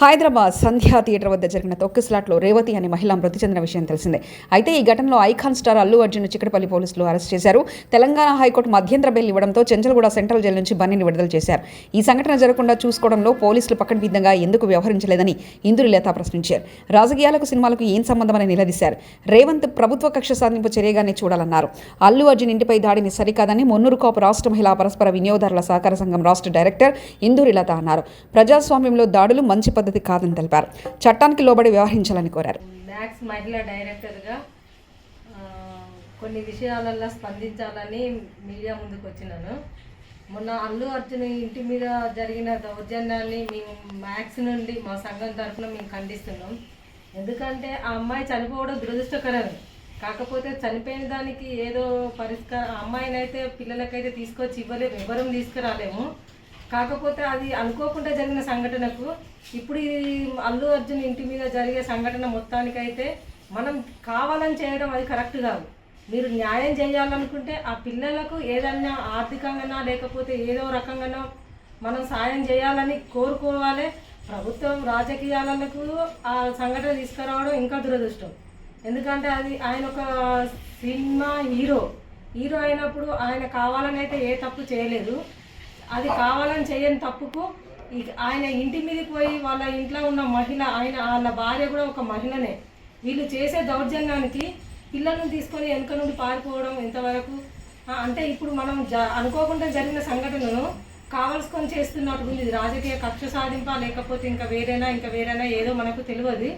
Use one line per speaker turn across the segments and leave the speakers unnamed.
హైదరాబాద్ సంధ్యా theatre వద్ద జరిగిన తొక్కిసలాట్లో రేవతి అనే మహిళ మృతి చెందిన విషయం తెలిసిందే. అయితే ఈ ఘటనలో ఐకాన్ స్టార్ అల్లు అర్జున్ చిక్కడపల్లి పోలీసులు అరెస్ట్ చేశారు. తెలంగాణ హైకోర్టు మధ్యంతర బెయిల్ ఇవ్వడంతో చెంచల్గూడ సెంట్రల్ జైలు నుంచి బన్నీని విడుదల చేశారు. ఈ సంఘటన జరగకుండా చూసుకోవడంలో పోలీసులు పకడ్బందీగా ఎందుకు వ్యవహరించలేదని ఇందురు ప్రశ్నించారు. రాజకీయాలకు సినిమాలకు ఏం సంబంధమని నిలదీశారు. రేవంత్ ప్రభుత్వ కక్ష సాధింపు చర్యగానే చూడాలన్నారు. అల్లు అర్జున్ ఇంటిపై దాడిని సరికాదని మున్నూరు కాపు రాష్ట్ర మహిళా పరస్పర వినియోగదారుల సహకార సంఘం రాష్ట్ర డైరెక్టర్ ఇందూరిలత అన్నారు. ప్రజాస్వామ్యంలో దాడులు మంచి పద్ధతి కాదని తెలిపారు. చట్టానికి లోబడి వ్యవహరించాలని కోరారు.
మ్యాక్స్ మహిళా డైరెక్టర్గా కొన్ని విషయాలలో స్పందించాలని మీడియా ముందుకు వచ్చినాను. మొన్న అల్లు అర్జున్ ఇంటి మీద జరిగిన దౌర్జన్యాన్ని మేము మ్యాక్స్ నుండి మా సంఘం తరఫున మేము ఖండిస్తున్నాం. ఎందుకంటే ఆ అమ్మాయి చనిపోవడం దురదృష్టకరమే కాకపోతే చనిపోయిన దానికి ఏదో పరిష్కారం అమ్మాయినైతే అయితే పిల్లలకైతే తీసుకొచ్చి ఇవ్వలేము ఎవరూ తీసుకురాలేము. కాకపోతే అది అనుకోకుండా జరిగిన సంఘటనకు ఇప్పుడు ఈ అల్లు అర్జున్ ఇంటి మీద జరిగే సంఘటన మొత్తానికైతే మనం కావాలని చేయడం అది కరెక్ట్ కాదు. మీరు న్యాయం చేయాలనుకుంటే ఆ పిల్లలకు ఏదన్నా ఆర్థికంగానా లేకపోతే ఏదో రకంగానో మనం సాయం చేయాలని కోరుకోవాలి. ప్రభుత్వం రాజకీయాలకు ఆ సంఘటన తీసుకురావడం ఇంకా దురదృష్టం. ఎందుకంటే అది ఆయన ఒక సినిమా హీరో. హీరో అయినప్పుడు ఆయన కావాలని అయితే ఏ తప్పు చేయలేదు. అది కావాలని చేయని తప్పుకు ఆయన ఇంటి మీదకి పోయి వాళ్ళ ఇంట్లో ఉన్న మహిళ ఆయన వాళ్ళ భార్య కూడా ఒక మహిళనే. వీళ్ళు చేసే దౌర్జన్యానికి పిల్లల్ని తీసుకొని వెనుక నుండి పారిపోవడం ఎంతవరకు? అంటే ఇప్పుడు మనం జ అనుకోకుండా జరిగిన సంఘటనను కావలసుకొని చేస్తున్నట్టు ఇది రాజకీయ కక్ష సాధింప లేకపోతే ఇంకా వేరేనా ఇంకా వేరేనా ఏదో మనకు తెలియదు.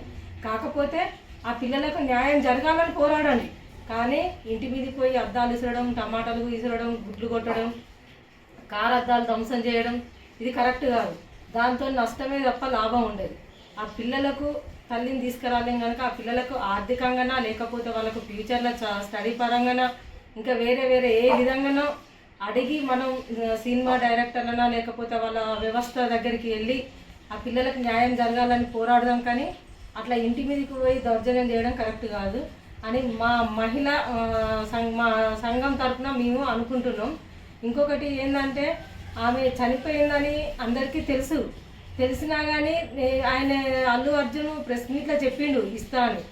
కాకపోతే ఆ పిల్లలకు న్యాయం జరగాలని పోరాడండి. కానీ ఇంటి మీదకి పోయి అద్దాలు విసరడం టమాటాలు విసరడం గుడ్లు కొట్టడం కారద్దాలు ధ్వంసం చేయడం ఇది కరెక్ట్ కాదు. దాంతో నష్టమే తప్ప లాభం ఉండేది. ఆ పిల్లలకు తల్లిని తీసుకురాలేం కనుక ఆ పిల్లలకు ఆర్థికంగానా లేకపోతే వాళ్ళకు ఫ్యూచర్లో స్టడీ పరంగానా ఇంకా వేరే వేరే ఏ విధంగానో అడిగి మనం సినిమా డైరెక్టర్లనా లేకపోతే వాళ్ళ వ్యవస్థ దగ్గరికి వెళ్ళి ఆ పిల్లలకు న్యాయం జరగాలని పోరాడదాం కానీ అట్లా ఇంటి మీదకి పోయి దౌర్జన్యం చేయడం కరెక్ట్ కాదు. అని మా మహిళ మా సంఘం తరఫున మేము అనుకుంటున్నాం. ఇంకొకటి ఏంటంటే ఆమె చనిపోయిందని అందరికీ తెలుసు. తెలిసినా కానీ ఆయన అల్లు అర్జున్ ప్రెస్ మీట్లో చెప్పిండు ఇస్తా అని.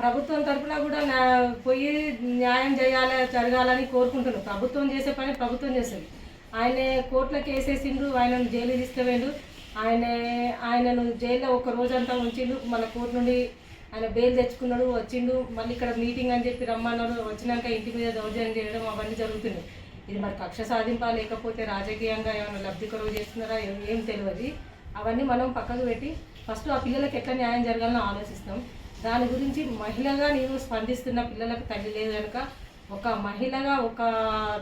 ప్రభుత్వం తరఫున కూడా నా పోయి న్యాయం చేయాలి జరగాలని కోరుకుంటున్నాను ప్రభుత్వం చేసే పని ప్రభుత్వం చేస్తుంది. ఆయన కోర్టులో కేసేసిండు ఆయనను జైలు తీసుకుపోయిండు. ఆయన ఆయనను జైల్లో ఒక రోజంతా ఉంచిండు. మన కోర్టు నుండి ఆయన బెయిల్ తెచ్చుకున్నాడు వచ్చిండు. మళ్ళీ ఇక్కడ మీటింగ్ అని చెప్పి రమ్మన్నారు. వచ్చినాక ఇంటి మీద దౌర్జన్యం చేయడం అవన్నీ జరుగుతున్నాయి. ఇది మరి కక్ష సాధింపా లేకపోతే రాజకీయంగా ఏమైనా లబ్ధి కరువు చేస్తున్నారా? ఏం- తెలియదు. అవన్నీ మనం పక్కకు పెట్టి ఫస్ట్ ఆ పిల్లలకి ఎట్లా న్యాయం జరగాలని ఆలోచిస్తాం. దాని గురించి మహిళగా నేను స్పందిస్తున్న పిల్లలకు తల్లి లేదు కనుక ఒక మహిళగా ఒక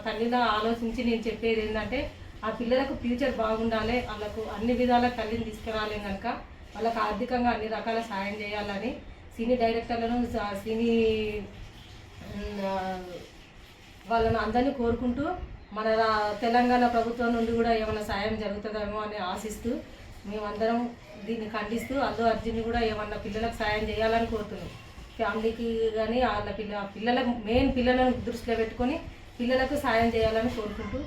తల్లిలా ఆలోచించి నేను చెప్పేది ఏంటంటే ఆ పిల్లలకు ఫ్యూచర్ బాగుండాలి. వాళ్ళకు అన్ని విధాల తల్లిని తీసుకురాలి కనుక వాళ్ళకి ఆర్థికంగా అన్ని రకాల సాయం చేయాలని సినీ డైరెక్టర్లను సినీ వాళ్ళని అందరినీ కోరుకుంటూ మన రా- తెలంగాణ ప్రభుత్వం నుండి కూడా ఏమైనా సాయం జరుగుతుందేమో అని ఆశిస్తూ మేమందరం దీన్ని ఖండిస్తూ అల్లు అర్జున్ కూడా ఏమన్నా పిల్లలకు సాయం చేయాలని కోరుతున్నాం. ఫ్యామిలీకి కానీ వాళ్ళ పిల్ల పిల్లలకు మెయిన్ పిల్లలను దృష్టిలో పెట్టుకొని పిల్లలకు సాయం చేయాలని కోరుకుంటూ